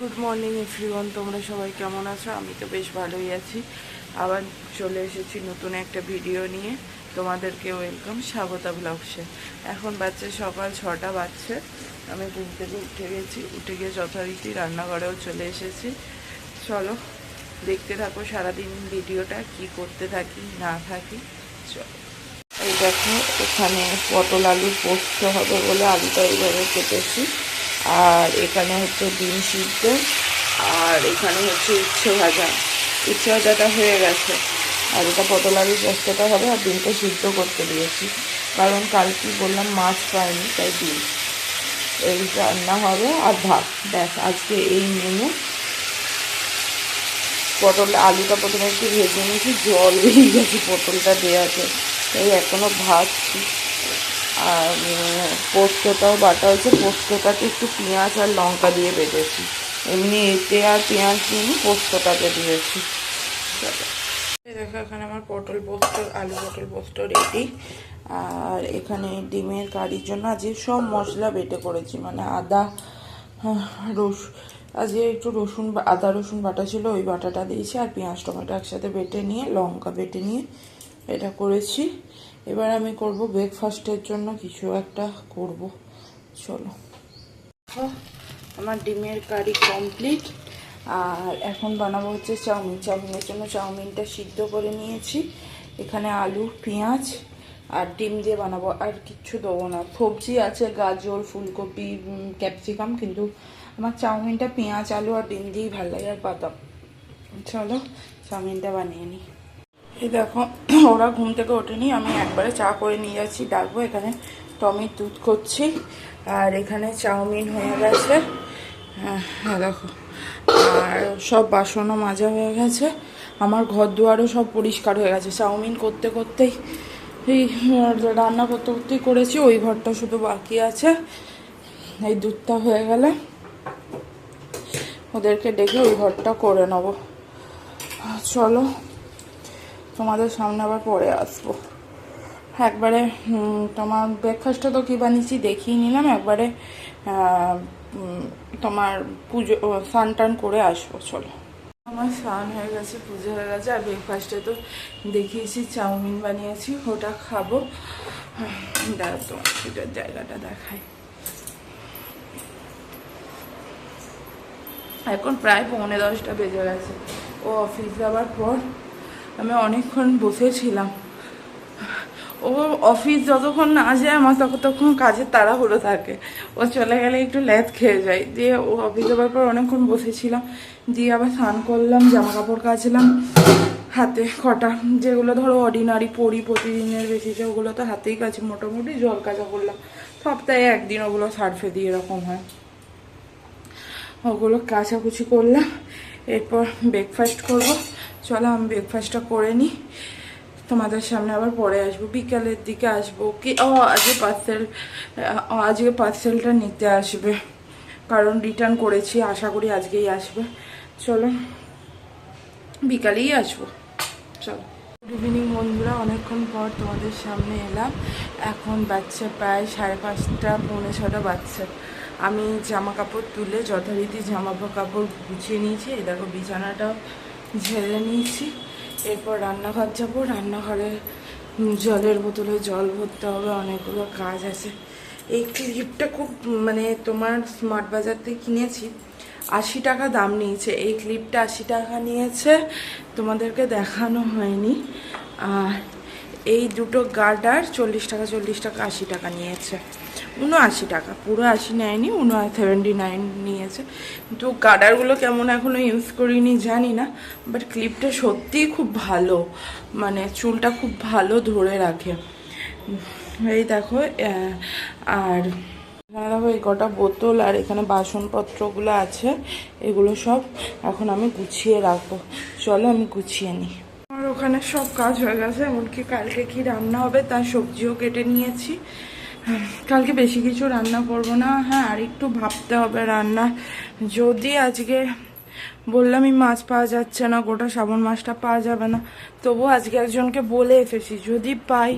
Good morning everyone তোমরা সবাই কেমন আছো? আমি তো বেশ ভালোই আছি। আবার চলে এসেছি নতুন একটা ভিডিও নিয়ে। তোমাদেরকে ওয়েলকাম স্বাগতা ব্লগসে এখন বাচ্চা সকাল ছটা বাজছে। আমি ঘুম থেকে উঠে গেছি। উঠে গিয়ে যথারীতি রান্নাঘরেও চলে এসেছি। চলো, দেখতে থাকো সারাদিন ভিডিওটা কি করতে থাকি, না থাকি। চলো। এই দেখো, এখানে পটল আলু পোস্ত হবে বলে আলুটা এইভাবে কেটেছি। আর এখানে হচ্ছে ডিম সিদ্ধ, আর এখানে হচ্ছে উচ্ছে ভাজা। উচ্ছে ভাজাটা হয়ে গেছে। আর এটা পটল আলু পোস্তটা হবে, আর ডিমটা সিদ্ধ করতে দিয়েছি। কারণ কাল কি বললাম মাছ পাইনি, তাই ডিম। এই রান্না হবে আর ভাত। ব্যাস, আজকে এই মেনু পটল, আলুটা প্রথমে একটু ভেজে নিয়েছি, জল বেরিয়ে গেছে, পটলটা দেওয়াতে তাই এখনও ভাজছি আর পোস্তটাও বাটা হয়েছে। পোস্তটাকে একটু পেঁয়াজ আর লঙ্কা দিয়ে বেটেছি। এমনি এতে আর পেঁয়াজ দিয়ে পোস্তটাকে দিয়েছি। দেখো, এখানে আমার পটল পোস্ত, আলু পটল পোস্ত রেডি আর এখানে ডিমের কারির জন্য আজকে সব মশলা বেটে করেছি। মানে আদা রস, আজকে একটু রসুন আদা রসুন বাটা ছিল, ওই বাটাটা দিয়েছি। আর পেঁয়াজ টমেটো একসাথে বেটে নিয়ে, লঙ্কা বেটে নিয়ে এটা করেছি। এবার আমি করব ব্রেকফাস্টের জন্য কিছু একটা করব। চলো। আমার ডিমের কারি কমপ্লিট আর এখন বানাবো হচ্ছে চাউমিন। চাউমিনের জন্য চাউমিনটা সিদ্ধ করে নিয়েছি। এখানে আলু, পেঁয়াজ আর ডিম দিয়ে বানাবো। আর কিচ্ছু দেবো না। সবজি আছে, গাজর, ফুলকপি ক্যাপসিকাম কিন্তু আমার চাউমিনটা পেঁয়াজ, আলু আর ডিম দিয়েই ভালো লাগে আর বাদাম চলো, চাউমিনটা বানিয়ে নিই। এই দেখো, ওরা ঘুম থেকে ওঠেনি, আমি একবারে চা করে নিয়ে যাচ্ছি, ডাকবো, এখানে টমির দুধ করছি আর এখানে চাউমিন হয়ে গেছে। হ্যাঁ হ্যাঁ দেখো, আর সব বাসনও মাজা হয়ে গেছে, আমার ঘর দুয়ারও সব পরিষ্কার হয়ে গেছে, চাউমিন করতে করতেই, এই রান্না করতে করতেই করেছি, ওই ঘরটা শুধু বাকি আছে, এই দুধটা হয়ে গেলে ওদেরকে ডেকে ওই ঘরটা করে নেব। চলো তোমাদের সামনে আবার পরে আসব। একবারে তোমার ব্রেকফাস্টটা তো কী বানিয়েছি দেখিয়ে নিলাম, একবারে তোমার পুজো স্নান টান করে আসব, চলো। আমার স্নান হয়ে গেছে, পুজো হয়ে গেছে, আর ব্রেকফাস্টে তো দেখিয়েছি, চাউমিন বানিয়েছি, ওটা খাব। দাঁড়া তোমার পুজোর জায়গাটা দেখাই। এখন প্রায় পৌনে দশটা বেজে গেছে। ও অফিস যাওয়ার পর আমি অনেকক্ষণ বসেছিলাম। ও অফিস যতক্ষণ না যায় আমার তখন ততক্ষণ কাজের তাড়াহুড়ো থাকে। ও চলে গেলে একটু ল্যাদ খেয়ে যায়। দিয়ে ও অফিস যাওয়ার পর অনেকক্ষণ বসেছিলাম। দিয়ে আবার স্নান করলাম জামা কাপড় কাচলাম। হাতে কটা যেগুলো ধরো অর্ডিনারি পরি প্রতিদিনের বেশিছে ওগুলো তো হাতেই কাছে মোটামুটি জল কাচা করলাম। সপ্তাহে একদিন ওগুলো সার্ফে দিয়ে এরকম হয়। ওগুলো কাচাকুচি করলাম। এরপর ব্রেকফাস্ট করব। চলো আমি ব্রেকফাস্টটা করে নিই তোমাদের সামনে আবার পরে আসব। বিকালের দিকে আসব। কি ও, আজকে পার্সেল আজকে পার্সেলটা নিতে আসবে। কারণ রিটার্ন করেছি, আশা করি আজকেই আসবে। চলো, বিকালেই আসব। চলো। গুড ইভিনিং বন্ধুরা, অনেকক্ষণ পর তোমাদের সামনে এলাম। এখন বাচ্চা প্রায় সাড়ে পাঁচটা, পৌনে ছটা বাচ্চা আমি জামা কাপড় তুলে, যথারীতি জামা কাপড় গুছিয়ে নিয়েছি। এই দেখো বিছানাটাও ঝেড়ে নিয়েছি। এরপর রান্নাঘর যাব। রান্নাঘরে জলের বোতলে জল ভরতে হবে, অনেকগুলো কাজ আছে। এই ক্লিপটা খুব মানে তোমার স্মার্ট বাজার থেকে কিনেছি। আশি টাকা দাম নিয়েছে। এই ক্লিপটা আশি টাকা নিয়েছে। তোমাদেরকে দেখানো হয়নি। আর এই দুটো গার্ডার চল্লিশ টাকা চল্লিশ টাকা, আশি টাকা নিয়েছে। উনআশি টাকা, পুরো আশি নেয়নি উন সেভেন্টি নাইন নিয়েছে। কিন্তু গার্ডারগুলো কেমন এখনও ইউজ করিনি জানি না বাট ক্লিপটা সত্যিই খুব ভালো মানে চুলটা খুব ভালো ধরে রাখে। এই দেখো আর এখানে দেখো এই কটা বোতল আর এখানে বাসনপত্রগুলো আছে, এগুলো সব এখন আমি গুছিয়ে রাখব। চলো আমি গুছিয়ে নিই। আমার ওখানে সব কাজ হয়ে গেছে, এমনকি কালকে কি রান্না হবে তার সবজিও কেটে নিয়েছি। কালকে বেশি কিছু রান্না করব না। হ্যাঁ আর একটু ভাবতে হবে রান্না। যদি আজকে বললামই মাছ পাওয়া যাচ্ছে না, গোটা শ্রাবণ মাছটা পাওয়া যাবে না, তবু আজকে একজনকে বলে এসেছি, যদি পাই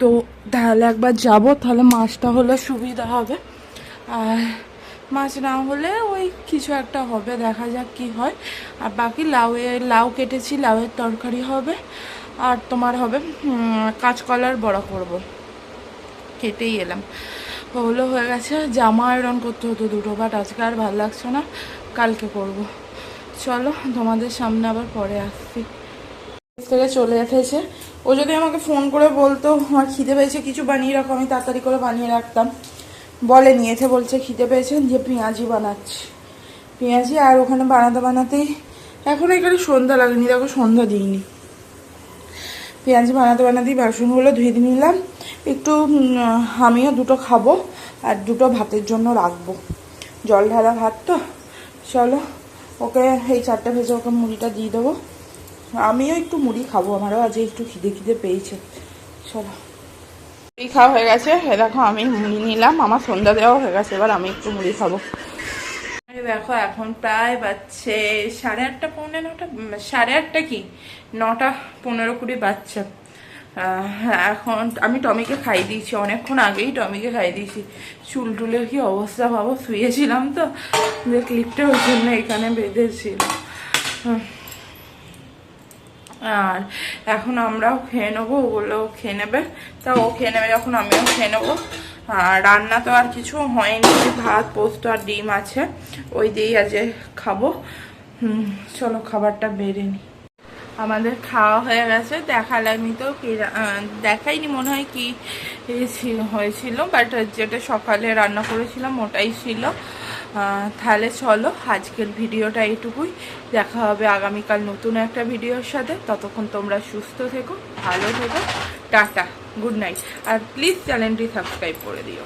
তো তাহলে একবার যাব, তাহলে মাছটা হলে সুবিধা হবে। আর মাছ না হলে ওই কিছু একটা হবে, দেখা যাক কি হয়। আর বাকি লাউয়ের লাউ কেটেছি, লাউয়ের তরকারি হবে, আর তোমার হবে কাঁচকলার বড়া করব। কেটেই এলাম। ওগুলো হয়ে গেছে, জামা আয়রন করতে হতো দুটো বাট আজকে আর ভালো লাগছে না, কালকে করব চলো, তোমাদের সামনে আবার পরে আসছি। থেকে চলে এসেছে। ও যদি আমাকে ফোন করে বলতো, আমার খিদে পেয়েছে, কিছু বানিয়ে রাখো, আমি তাড়াতাড়ি করে বানিয়ে রাখতাম। বলে নিয়েছে, বলছে, খিদে পেয়েছেন যে পেঁয়াজি বানাচ্ছি। পেঁয়াজি আর ওখানে বানাতে বানাতেই, এখন এখানে সন্ধ্যা লাগেনি, দেখো সন্ধ্যা দিইনি। পেঁয়াজি বানাতে বানাতেই বাসনগুলো ধুয়ে নিলাম। একটু আমিও দুটো খাব আর দুটো ভাতের জন্য রাখব। জল ঢালা ভাত তো? চলো, ওকে এই চারটে ভেজে ওকে মুড়িটা দিয়ে দেবো। আমিও একটু মুড়ি খাব, আমারও আজ একটু খিদে খিদে পেয়েছে। চলো। মুড়ি খাওয়া হয়ে গেছে, এ দেখো আমি মুড়ি নিলাম, আমার সন্ধ্যা দেওয়া হয়ে গেছে, এবার আমি একটু মুড়ি খাব। দেখো, এখন প্রায় বাজছে সাড়ে আটটা, পৌনে নটা সাড়ে আটটা কি? নটা পনেরো কুড়ি বাচ্চা এখন আমি টমিকে খাই দিয়েছি, অনেকক্ষণ আগেই টমিকে খাই দিয়েছি। চুল টুলের কি অবস্থা ভাবো শুয়েছিলাম তো। যে ক্লিপটা ওই জন্য এখানে বেঁধেছিল। আর এখন আমরাও খেয়ে নেব, ওগুলো খেয়ে নেবে। তা ও খেয়ে নেবে যখন, আমিও খেয়ে নেব। আর রান্না তো আর কিছু হয়নি, ভাত, পোস্ত আর ডিম আছে। ওই দিয়েই আজ খাব। হুম, চলো খাবারটা বেড়ে নি আমাদের খাওয়া হয়ে গেছে। দেখালামই তো দেখাইনি, মনে হয় কি ছিল- হয়েছিল বাট যেটা সকালে রান্না করেছিলাম ওটাই ছিল। তাহলে চলো, আজকের ভিডিওটা এইটুকুই। দেখা হবে আগামীকাল নতুন একটা ভিডিওর সাথে। ততক্ষণ তোমরা সুস্থ থেকো, ভালো থেকো। টাটা গুড নাইট আর প্লিজ চ্যানেলটি সাবস্ক্রাইব করে দিও।